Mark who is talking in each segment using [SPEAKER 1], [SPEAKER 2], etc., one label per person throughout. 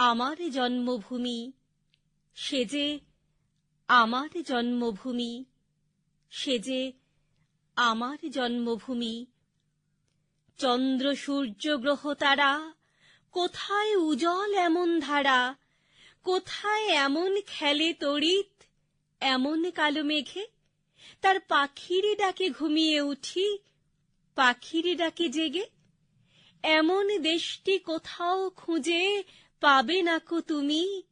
[SPEAKER 1] আমার জন্মভূমি, সে যে আমার জন্মভূমি, সে যে আমার জন্মভূমি। চন্দ্র সূর্য গ্রহ তারা, কোথায় উজ্জ্বল এমন ধারা, কোথায় এমন খেলে তড়িৎ, এমন কালো মেঘে। তার পাখিরই ডাকে ঘুমিয়ে উঠি পাখিরই ডাকে জেগে। এমন দেশটি কোথাও খুঁজে পাবে না কো তুমি?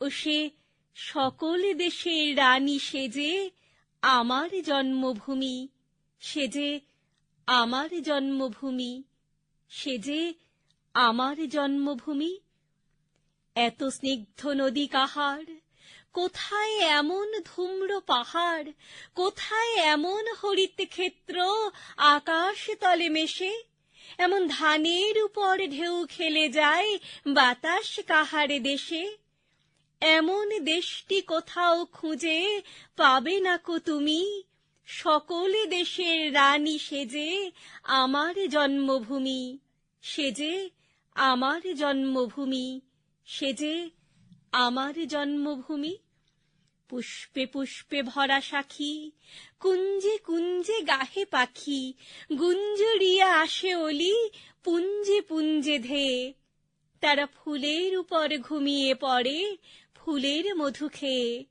[SPEAKER 1] ও সে সকল দেশের রানী সেজে আমার জন্মভূমি, সে যে আমার জন্মভূমি, সে যে আমার জন্মভূমি। এত স্নিগ্ধ নদী কাহার? কোথায় এমন ধূম্র পাহাড়? কোথায় এমন হরিত ক্ষেত্র আকাশ তলে মেশে? এমন ধানের উপর ঢেউ খেলে যায় বাতাস কাহারে দেশে। এমন দেশটি কোথাও খুঁজে পাবে না কো তুমি? সকলে দেশের রানী সেজে আমার জন্মভূমি, সেজে আমার জন্মভূমি, সেজে আমার জন্মভূমি। পুষ্পে পুষ্পে ভরা সাখী, কুঞ্জে কুঞ্জে গাহে পাখি, গুঞ্জরিয়া আসে অলি, পুঞ্জে পুঞ্জে ধে। তারা ফুলের উপর ঘুমিয়ে পড়ে, ফুলের মধু খেয়ে।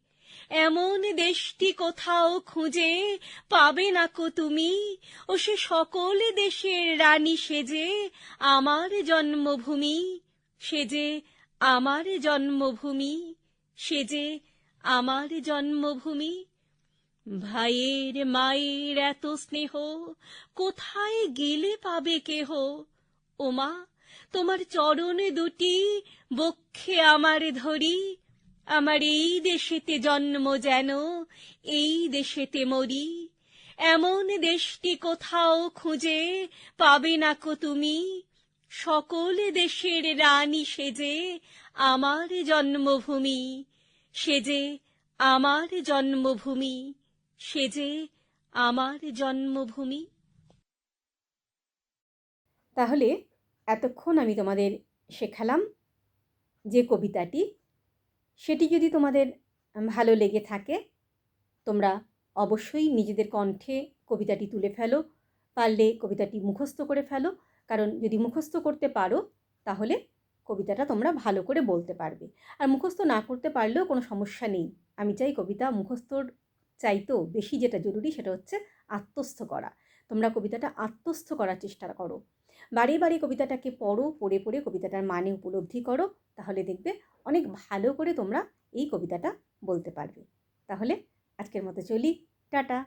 [SPEAKER 1] এমন দেশটি কোথাও খুঁজে পাবে না কো তুমি? ও সে সকল দেশের রানী সেজে আমার জন্মভূমি সেজে আমার জন্মভূমি সেজে আমার জন্মভূমি? ভাইয়ের মায়ের এত স্নেহ, কোথায় গেলে পাবে কেহ? ওমা, তোমার চরণে দুটি বক্ষে আমার ধরি। আমার এই দেশেতে জন্ম যেন, এই দেশেতে মরি। এমন দেশটি কোথাও খুঁজে পাবে না কো তুমি? সকল দেশের রানী সেজে আমার জন্মভূমি। সেজে আমার জন্মভূমি সেজে আমার জন্মভূমি।
[SPEAKER 2] তাহলে এতক্ষণ আমি তোমাদের শেখালাম যে কবিতাটি, সেটি যদি তোমাদের ভালো লেগে থাকে, তোমরা অবশ্যই নিজেদের কণ্ঠে কবিতাটি তুলে ফেলো, পারলে কবিতাটি মুখস্থ করে ফেলো। কারণ যদি মুখস্থ করতে পারো, তাহলে কবিতাটা তোমরা ভালো করে বলতে পারবে। আর মুখস্থ না করতে পারলেও কোনো সমস্যা নেই। আমি চাই কবিতা মুখস্থর চাইতেও বেশি যেটা জরুরি সেটা হচ্ছে আত্মস্থ করা। তোমরা কবিতাটা আত্মস্থ করার চেষ্টা করো। বারে বারে কবিতাটাকে পড়ো, পড়ে পড়ে কবিতাটার মানে উপলব্ধি করো। তাহলে দেখবে অনেক ভালো করে তোমরা এই কবিতাটা বলতে পারবে। তাহলে আজকের মতো চলি। টাটা!